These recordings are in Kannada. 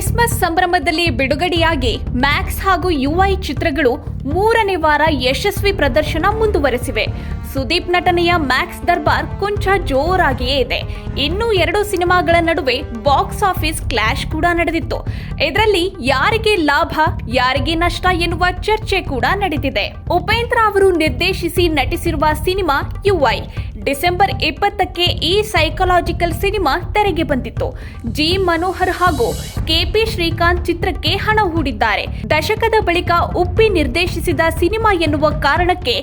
ಸಂಭ್ರಮದಲ್ಲಿ ಬಿಡುಗಡೆಯಾಗಿ ಮ್ಯಾಕ್ಸ್ ಹಾಗೂ ಯುಐ ಚಿತ್ರಗಳು ಮೂರನೇ ವಾರ ಯಶಸ್ವಿ ಪ್ರದರ್ಶನ ಮುಂದುವರೆಸಿವೆ. ಸುದೀಪ್ ನಟನೆಯ ಮ್ಯಾಕ್ಸ್ ದರ್ಬಾರ್ ಕೊಂಚ ಜೋರಾಗಿಯೇ ಇದೆ. ಇನ್ನು ಎರಡು ಸಿನಿಮಾಗಳ ನಡುವೆ ಬಾಕ್ಸ್ ಆಫೀಸ್ ಕ್ಲಾಶ್ ಕೂಡ ನಡೆದಿತ್ತು. ಇದರಲ್ಲಿ ಯಾರಿಗೆ ಲಾಭ, ಯಾರಿಗೆ ನಷ್ಟ ಎನ್ನುವ ಚರ್ಚೆ ಕೂಡ ನಡೆದಿದೆ. ಉಪೇಂದ್ರ ಅವರು ನಿರ್ದೇಶಿಸಿ ನಟಿಸಿರುವ ಸಿನಿಮಾ ಯುಐ. ಡಿಸೆಂಬರ್ ಇಪ್ಪತ್ತಕ್ಕೆ ಈ ಸೈಕಲಾಜಿಕಲ್ ಸಿನಿಮಾ ತೆರೆಗೆ ಬಂದಿತ್ತು. ಜಿ ಮನೋಹರ್ ಹಾಗೂ ಕೆಪಿ ಶ್ರೀಕಾಂತ್ ಚಿತ್ರಕ್ಕೆ ಹಣ ಹೂಡಿದ್ದಾರೆ. ದಶಕದ ಬಳಿಕ ಉಪ್ಪಿ ನಿರ್ದೇಶಿಸಿದ ಸಿನಿಮಾ ಎನ್ನುವ ಕಾರಣಕ್ಕೆ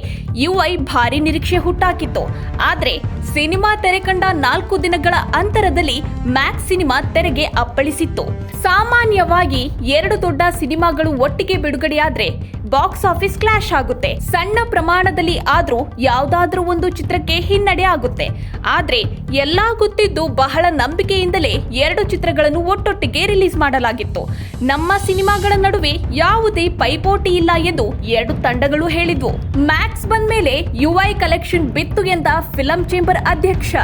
ಯುಐ ಭಾರಿ ನಿರೀಕ್ಷೆ ಹುಟ್ಟಾಕಿತ್ತು. ಆದ್ರೆ ಸಿನಿಮಾ ತೆರೆ ಕಂಡ ನಾಲ್ಕು ದಿನಗಳ ಅಂತರದಲ್ಲಿ ಮ್ಯಾಕ್ಸ್ ಸಿನಿಮಾ ತೆರೆಗೆ ಅಪ್ಪಳಿಸಿತ್ತು. ಸಾಮಾನ್ಯವಾಗಿ ಎರಡು ದೊಡ್ಡ ಸಿನಿಮಾಗಳು ಒಟ್ಟಿಗೆ ಬಿಡುಗಡೆಯಾದ್ರೆ ಬಾಕ್ಸ್ ಆಫೀಸ್ ಕ್ಲಾಶ್ ಆಗುತ್ತೆ. ಸಣ್ಣ ಪ್ರಮಾಣದಲ್ಲಿ ಆದ್ರೂ ಯಾವ್ದಾದ್ರೂ ಒಂದು ಚಿತ್ರಕ್ಕೆ ಹಿನ್ನಡೆ ಆಗುತ್ತೆ. ಆದ್ರೆ ಎಲ್ಲಾ ಗೊತ್ತಿದ್ದು ಬಹಳ ನಂಬಿಕೆಯಿಂದಲೇ ಎರಡು ಚಿತ್ರಗಳನ್ನು ಒಟ್ಟೊಟ್ಟಿಗೆ ರಿಲೀಸ್ ಮಾಡಲಾಗಿತ್ತು. ನಮ್ಮ ಸಿನಿಮಾಗಳ ನಡುವೆ ಯಾವುದೇ ಪೈಪೋಟಿ ಇಲ್ಲ ಎಂದು ಎರಡು ತಂಡಗಳು ಹೇಳಿದ್ವು. ಮ್ಯಾಕ್ಸ್ ಬಂದ ಮೇಲೆ ಯುಐ ಕಲೆಕ್ಷನ್ ಬಿತ್ತು ಎಂದ ಫಿಲಂ ಚೇಂಬರ್ ಅಧ್ಯಕ್ಷ.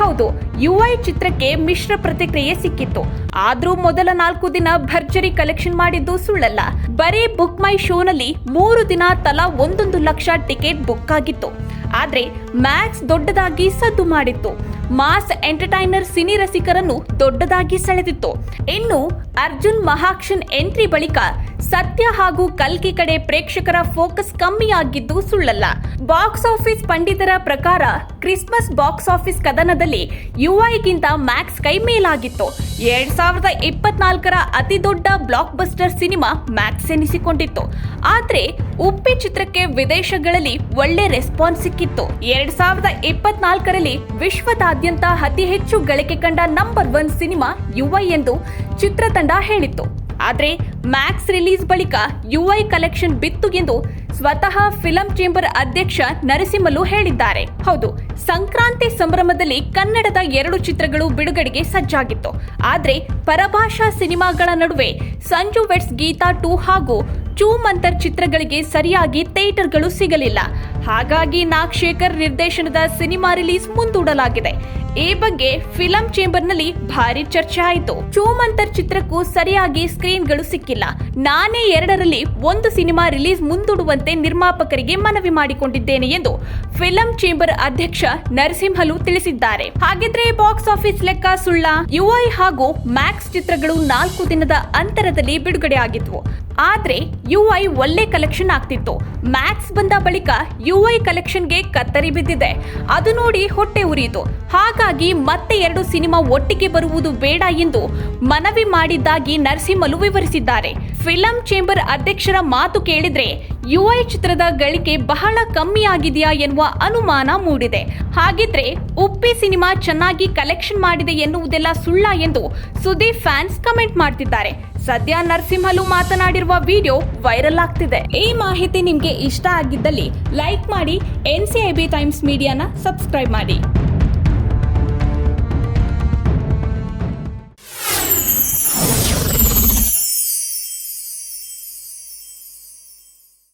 ಹೌದು ಯುಐ ಚಿತ್ರಕ್ಕೆ ಮಿಶ್ರ ಪ್ರತಿಕ್ರಿಯೆ ಸಿಕ್ಕಿತ್ತು. ಆದ್ರೂ ಮೊದಲ ನಾಲ್ಕು ದಿನ ಭರ್ಜರಿ ಕಲೆಕ್ಷನ್ ಮಾಡಿದ್ದು ಸುಳ್ಳಲ್ಲ. ಬರೀ ಬುಕ್ ಮೈ ಶೋನಲ್ಲಿ ಮೂರು ದಿನ ತಲಾ ಒಂದೊಂದು ಲಕ್ಷ ಟಿಕೆಟ್ ಬುಕ್ ಆಗಿತ್ತು. ಆದ್ರೆ ಮ್ಯಾಕ್ಸ್ ದೊಡ್ಡದಾಗಿ ಸದ್ದು ಮಾಡಿತ್ತು. ಮಾಸ್ ಎಂಟರ್ಟೈನರ್ ಸಿನಿ ರಸಿಕರನ್ನು ದೊಡ್ಡದಾಗಿ ಸೆಳೆದಿತ್ತು. ಇನ್ನು ಅರ್ಜುನ್ ಮಹಾಕ್ಷನ್ ಎಂಟ್ರಿ ಬಳಿಕ ಸತ್ಯ ಹಾಗೂ ಕಲ್ಕಿ ಕಡೆ ಪ್ರೇಕ್ಷಕರ ಫೋಕಸ್ ಕಮ್ಮಿಯಾಗಿದ್ದು ಸುಳ್ಳಲ್ಲ. ಬಾಕ್ಸ್ ಆಫೀಸ್ ಪಂಡಿತರ ಪ್ರಕಾರ ಕ್ರಿಸ್ಮಸ್ ಬಾಕ್ಸ್ ಆಫೀಸ್ ಕದನದಲ್ಲಿ ಯುಐಗಿಂತ ಮ್ಯಾಕ್ಸ್ ಕೈ ಮೇಲಾಗಿತ್ತು. ಎರಡ್ ಸಾವಿರದ ಇಪ್ಪತ್ನಾಲ್ಕರ ಅತಿ ದೊಡ್ಡ ಬ್ಲಾಕ್ ಬಸ್ಟರ್ ಸಿನಿಮಾ ಮ್ಯಾಕ್ಸ್ ಎನಿಸಿಕೊಂಡಿತ್ತು. ಆದ್ರೆ ಉಪ್ಪಿ ಚಿತ್ರಕ್ಕೆ ವಿದೇಶಗಳಲ್ಲಿ ಒಳ್ಳೆ ರೆಸ್ಪಾನ್ಸ್ ಸಿಕ್ಕಿತ್ತು. ಎರಡ್ ಸಾವಿರದ ಇಪ್ಪತ್ನಾಲ್ಕರಲ್ಲಿ ವಿಶ್ವದಾದ್ಯಂತ ಅತಿ ಹೆಚ್ಚು ಗಳಿಕೆ ಕಂಡ ನಂಬರ್ ಒನ್ ಸಿನಿಮಾ ಯುವೈ ಎಂದು ಚಿತ್ರತಂಡ ಹೇಳಿತ್ತು. ಆದ್ರೆ ಮ್ಯಾಕ್ಸ್ ರಿಲೀಸ್ ಬಳಿಕ ಯುಐ ಕಲೆಕ್ಷನ್ ಬಿತ್ತು ಎಂದು ಸ್ವತಃ ಫಿಲಂ ಚೇಂಬರ್ ಅಧ್ಯಕ್ಷ ನರಸಿಂಹಲು ಹೇಳಿದ್ದಾರೆ. ಹೌದು, ಸಂಕ್ರಾಂತಿ ಸಂಭ್ರಮದಲ್ಲಿ ಕನ್ನಡದ ಎರಡು ಚಿತ್ರಗಳು ಬಿಡುಗಡೆಗೆ ಸಜ್ಜಾಗಿತ್ತು. ಆದರೆ ಪರಭಾಷಾ ಸಿನಿಮಾಗಳ ನಡುವೆ ಸಂಜು ವೆಟ್ಸ್ ಗೀತಾ ಟೂ ಹಾಗೂ ಚೂ ಮಂತರ್ ಚಿತ್ರಗಳಿಗೆ ಸರಿಯಾಗಿ ಥಿಯೇಟರ್ಗಳು ಸಿಗಲಿಲ್ಲ. ಹಾಗಾಗಿ ನಾಗಶೇಖರ್ ನಿರ್ದೇಶನದ ಸಿನಿಮಾ ರಿಲೀಸ್ ಮುಂದೂಡಲಾಗಿದೆ. ಈ ಬಗ್ಗೆ ಫಿಲಂ ಚೇಂಬರ್ನಲ್ಲಿ ಭಾರಿ ಚರ್ಚೆ ಆಯಿತು. ಚೂಮಂತರ್ ಚಿತ್ರಕ್ಕೂ ಸರಿಯಾಗಿ ಸ್ಕ್ರೀನ್ಗಳು ಸಿಕ್ಕಿಲ್ಲ. ನಾನೇ ಎರಡರಲ್ಲಿ ಒಂದು ಸಿನಿಮಾ ರಿಲೀಸ್ ಮುಂದೂಡುವಂತೆ ನಿರ್ಮಾಪಕರಿಗೆ ಮನವಿ ಮಾಡಿಕೊಂಡಿದ್ದೇನೆ ಎಂದು ಫಿಲಂ ಚೇಂಬರ್ ಅಧ್ಯಕ್ಷ ನರಸಿಂಹಲು ತಿಳಿಸಿದ್ದಾರೆ. ಹಾಗಿದ್ರೆ ಬಾಕ್ಸ್ ಆಫೀಸ್ ಲೆಕ್ಕ ಸುಳ್ಳ ಯುಐ ಹಾಗೂ ಮ್ಯಾಕ್ಸ್ ಚಿತ್ರಗಳು ನಾಲ್ಕು ದಿನದ ಅಂತರದಲ್ಲಿ ಬಿಡುಗಡೆಯಾಗಿದ್ವು. ಆದ್ರೆ ಐ ಒಳ್ಳೆ ಕಲೆಕ್ಷನ್ ಆಗ್ತಿತ್ತು. ಮ್ಯಾಕ್ಸ್ ಬಂದ ಬಳಿಕ ಯು ಐ ಕಲೆಕ್ಷನ್ಗೆ ಕತ್ತರಿ ಬಿದ್ದಿದೆ. ಅದು ನೋಡಿ ಹೊಟ್ಟೆ ಉರಿಯಿತು. ಹಾಗಾಗಿ ಮತ್ತೆ ಎರಡು ಸಿನಿಮಾ ಒಟ್ಟಿಗೆ ಬರುವುದು ಬೇಡ ಎಂದು ಮನವಿ ಮಾಡಿದ್ದಾಗಿ ನರಸಿಂಹಲು ವಿವರಿಸಿದ್ದಾರೆ. ಫಿಲಂ ಚೇಂಬರ್ ಅಧ್ಯಕ್ಷರ ಮಾತು ಕೇಳಿದ್ರೆ ಯುಐ ಚಿತ್ರದ ಗಳಿಕೆ ಬಹಳ ಕಮ್ಮಿ ಆಗಿದೆಯಾ ಎನ್ನುವ ಅನುಮಾನ ಮೂಡಿದೆ. ಹಾಗಿದ್ರೆ ಉಪ್ಪಿ ಸಿನಿಮಾ ಚೆನ್ನಾಗಿ ಕಲೆಕ್ಷನ್ ಮಾಡಿದೆ ಎನ್ನುವುದೆಲ್ಲ ಸುಳ್ಳ ಎಂದು ಸುದೀಪ್ ಫ್ಯಾನ್ಸ್ ಕಮೆಂಟ್ ಮಾಡ್ತಿದ್ದಾರೆ. ಸದ್ಯ ನರಸಿಂಹಲು ಮಾತನಾಡಿರುವ ವಿಡಿಯೋ ವೈರಲ್ ಆಗ್ತಿದೆ. ಈ ಮಾಹಿತಿ ನಿಮ್ಗೆ ಇಷ್ಟ ಆಗಿದ್ದಲ್ಲಿ ಲೈಕ್ ಮಾಡಿ, N C I B Times ಮೀಡಿಯಾನ subscribe ಮಾಡಿ.